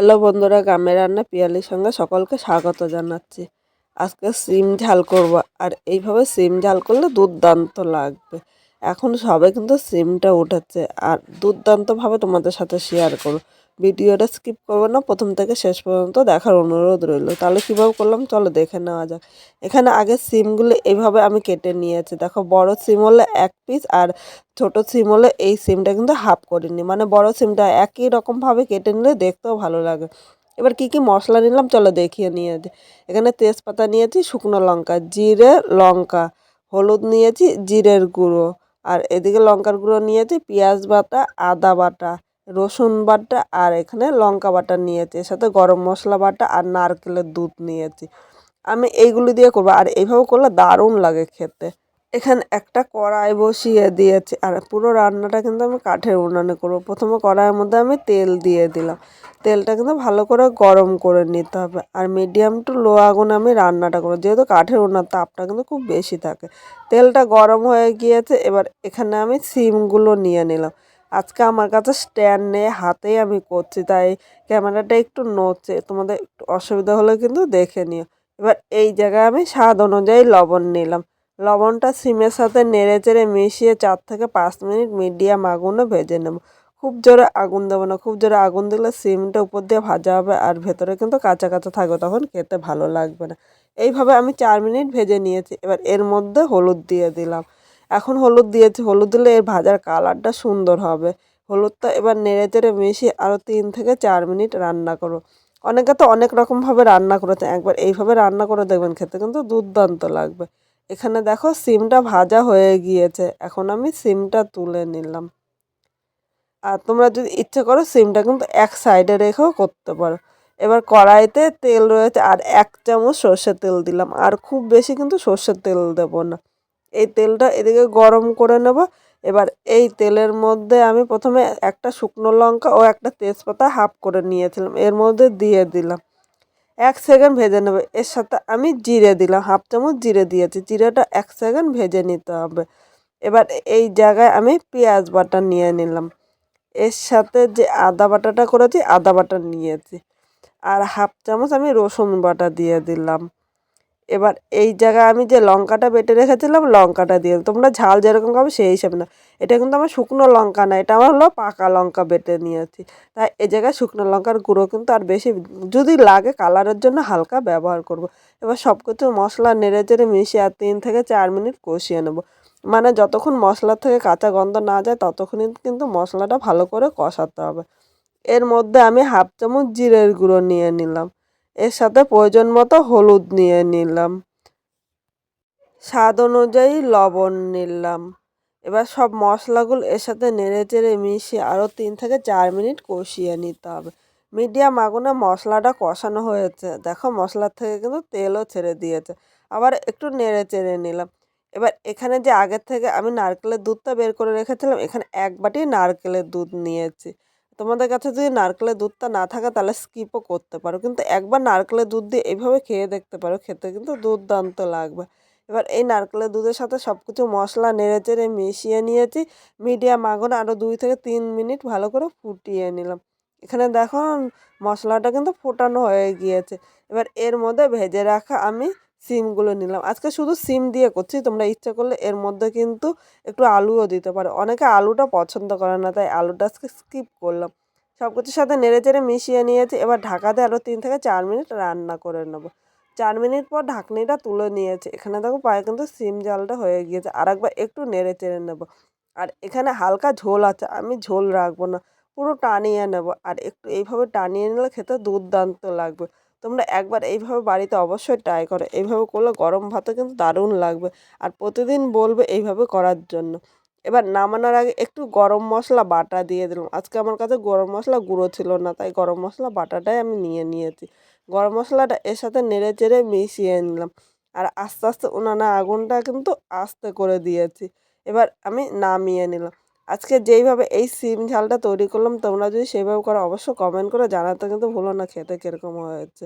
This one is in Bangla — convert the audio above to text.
হ্যালো বন্ধুরা, গ্রামের রান্না পিয়ালির সঙ্গে সকলকে স্বাগত জানাচ্ছি। আজকে সিম ঝাল করব আর এইভাবে সিম ঝাল করলে দুর্দান্ত লাগবে। এখন সবে কিন্তু সিমটা উঠেছে আর দুর্দান্তভাবে তোমাদের সাথে শেয়ার করব। ভিডিওটা স্কিপ করব না, প্রথম থেকে শেষ পর্যন্ত দেখার অনুরোধ রইল। তাহলে কীভাবে করলাম? চলো দেখে নেওয়া যাক। এখানে আগে সিমগুলো এইভাবে আমি কেটে নিয়েছি। দেখো, বড় সিম হলে এক পিস আর ছোট সিম হলে এই সিমটা কিন্তু হাফ করিনি মানে বড় সিমটা একই রকমভাবে কেটে নিলে দেখতেও ভালো লাগে। এবার কি কি মশলা নিলাম? চলো দেখিয়ে নিয়ে এখানে তেজপাতা নিয়েছি, শুকনো লঙ্কা, জিরে, লঙ্কা, হলুদ নিয়েছি, জিরের গুঁড়ো। আর এদিকে লঙ্কার গুঁড়ো নিয়েছি, পেঁয়াজ বাটা, আদা বাটা। রসুন বাটা আর এখানে লঙ্কা বাটা নিয়েছি। এর সাথে গরম মশলা বাটা আর নারকেলের দুধ নিয়েছি। আমি এইগুলি দিয়ে করব। আর এইভাবে করলে দারুণ লাগে খেতে। এখানে একটা কড়াই বসিয়ে দিয়েছি। আর পুরো রান্নাটা কিন্তু আমি কাঠের উনানে করব। প্রথমে কড়াইয়ের মধ্যে আমি তেল দিয়ে দিলাম। তেলটা কিন্তু ভালো করে গরম করে নিতে হবে। আর মিডিয়াম টু লো আগুনে আমি রান্নাটা করব। যেহেতু কাঠের উনার তাপটা কিন্তু খুব বেশি থাকে। তেলটা গরম হয়ে গিয়েছে। এবার এখানে আমি সিমগুলো নিয়ে নিলাম। আজকে আমার কাছে স্ট্যান্ড নেই, হাতেই আমি করছি, তাই ক্যামেরাটা একটু নড়ছে। তোমাদের একটু অসুবিধা হলে কিন্তু দেখে নিও। এবার এই জায়গায় আমি স্বাদ অনুযায়ী লবণ নিলাম। লবণটা সিমের সাথে নেড়ে চেড়ে মিশিয়ে চার থেকে পাঁচ মিনিট মিডিয়াম আগুনে ভেজে নেব। খুব জোরে আগুন দেবো না, খুব জোরে আগুন দিলে সিমটা উপর দিয়ে ভাজা হবে আর ভেতরে কিন্তু কাঁচা কাঁচা থাকবে তখন খেতে ভালো লাগবে না। এইভাবে আমি চার মিনিট ভেজে নিয়েছি, এবার এর মধ্যে হলুদ দিয়ে দিলাম। এখন হলুদ দিয়েছি। হলুদ দিলে এর ভাজার কালারটা সুন্দর হবে। হলুদটা এবার নেড়ে চেড়ে মিশিয়ে আরও তিন থেকে চার মিনিট রান্না করো। অনেকে তো অনেক রকমভাবে রান্না করেছে। একবার এইভাবে রান্না করে দেখবেন খেতে কিন্তু দুর্দান্ত লাগবে। এখানে দেখো সিমটা ভাজা হয়ে গিয়েছে। এখন আমি সিমটা তুলে নিলাম। আর তোমরা যদি ইচ্ছে করো সিমটা কিন্তু এক সাইডে রেখেও করতে পারো। এবার কড়াইতে তেল রয়েছে। আর এক চামচ সর্ষের তেল দিলাম। আর খুব বেশি কিন্তু সর্ষের তেল দেবো না। এই তেলটা এদিকে গরম করে নেব। এবার এই তেলের মধ্যে আমি প্রথমে একটা শুকনো লঙ্কা ও একটা তেজপাতা হাফ করে নিয়েছিলাম। এর মধ্যে দিয়ে দিলাম। এক সেকেন্ড ভেজে নেবে। এর সাথে আমি জিরে দিলাম। হাফ চামচ জিরে দিয়েছি। জিরেটা এক সেকেন্ড ভেজে নিতে হবে। এবার এই জায়গায় আমি পেঁয়াজ বাটা নিয়ে নিলাম। এর সাথে যে আদা বাটাটা করেছি, আদা বাটা নিয়েছি। আর হাফ চামচ আমি রসুন বাটা দিয়ে দিলাম। এবার এই জায়গায় আমি যে লঙ্কাটা বেটে রেখেছিলাম, লঙ্কাটা দিয়ে তোমরা ঝাল যেরকম খাবে সেই হিসাবে না। এটা কিন্তু আমার শুকনো লঙ্কা না, এটা আমার হলো পাকা লঙ্কা বেটে নিয়েছি। তাই এই জায়গায় শুকনো লঙ্কার গুঁড়ো কিন্তু আর বেশি, যদি লাগে কালারের জন্য হালকা ব্যবহার করব। এবার সব কিছু মশলা নেড়ে চেড়ে মিশিয়ে আর তিন থেকে চার মিনিট কষিয়ে নেব। মানে যতক্ষণ মশলার থেকে কাঁচা গন্ধ না যায়, ততক্ষণই কিন্তু মশলাটা ভালো করে কষাতে হবে। এর মধ্যে আমি হাফ চামচ জিরের গুঁড়ো নিয়ে নিলাম। এর সাথে প্রয়োজন মতো হলুদ নিয়ে নিলাম। স্বাদ অনুযায়ী লবণ নিলাম। এবার সব মশলাগুলো এর সাথে নেড়ে চেড়ে মিশিয়ে আরও তিন থেকে চার মিনিট কষিয়ে নিতে হবে। মিডিয়াম আগুনে মশলাটা কষানো হয়েছে। দেখো মশলার থেকে কিন্তু তেলও ছেড়ে দিয়েছে। আবার একটু নেড়ে চেড়ে নিলাম। এবার এখানে যে আগের থেকে আমি নারকেলের দুধটা বের করে রেখেছিলাম, এখানে এক বাটি নারকেলের দুধ নিয়েছি। তোমাদের কাছে যদি নারকেলের দুধটা না থাকে, তাহলে স্কিপও করতে পারো। কিন্তু একবার নারকেলের দুধ দিয়ে এইভাবে খেয়ে দেখতে পারো, খেতে কিন্তু দুর্দান্ত লাগবে। এবার এই নারকেলের দুধের সাথে সব কিছু মশলা নেড়ে চেড়ে মিশিয়ে নিয়েছি মিডিয়াম আগুনে আরও দুই থেকে তিন মিনিট ভালো করে ফুটিয়ে নিলাম। এখানে দেখো, মশলাটা কিন্তু ফোটানো হয়ে গিয়েছে। এবার এর মধ্যে ভেজে রাখা আমি সিমগুলো নিলাম। আজকে শুধু সিম দিয়ে করছি, তোমরা ইচ্ছা করলে এর মধ্যে কিন্তু একটু আলুও দিতে পারো। অনেকে আলুটা পছন্দ করে না, তাই আলুটা আজকে স্কিপ করলাম। সব কিছুর সাথে নেড়ে চেড়ে মিশিয়ে নিয়েছি, এবার ঢাকাতে আরও তিন থেকে চার মিনিট রান্না করে নেব। চার মিনিট পর ঢাকনিটা তুলে নিয়েছে। এখানে দেখো পায়ে কিন্তু সিম জালটা হয়ে গিয়েছে, আর একবার একটু নেড়ে চেড়ে নেব। আর এখানে হালকা ঝোল আছে, আমি ঝোল রাখব না, পুরো টানিয়ে নেব। আর একটু এইভাবে টানিয়ে নিলে খেতে দুর্দান্ত লাগবে। তোমরা একবার এইভাবে বাড়িতে অবশ্যই ট্রাই করো। এইভাবে করলে গরম ভাতে কিন্তু দারুণ লাগবে। আর প্রতিদিন বলবে এইভাবে করার জন্য। এবার নামানোর আগে একটু গরম মশলা বাটা দিয়ে দিলাম। আজকে আমার কাছে গরম মশলা গুঁড়ো ছিল না, তাই গরম মশলা বাটাটাই আমি নিয়ে নিয়েছি। গরম মশলাটা এর সাথে নেড়ে চেড়ে মিশিয়ে নিলাম। আর আস্তে আস্তে উনানে আগুনটা কিন্তু আস্তে করে দিয়েছি। এবার আমি নামিয়ে নিলাম। আজকে যেইভাবে এই সিম ঝালটা তৈরি করলাম, তোমরা যদি সেইভাবে করো অবশ্য কমেন্ট করে জানাতে কিন্তু ভুলো না, খেতে কীরকম হয়েছে।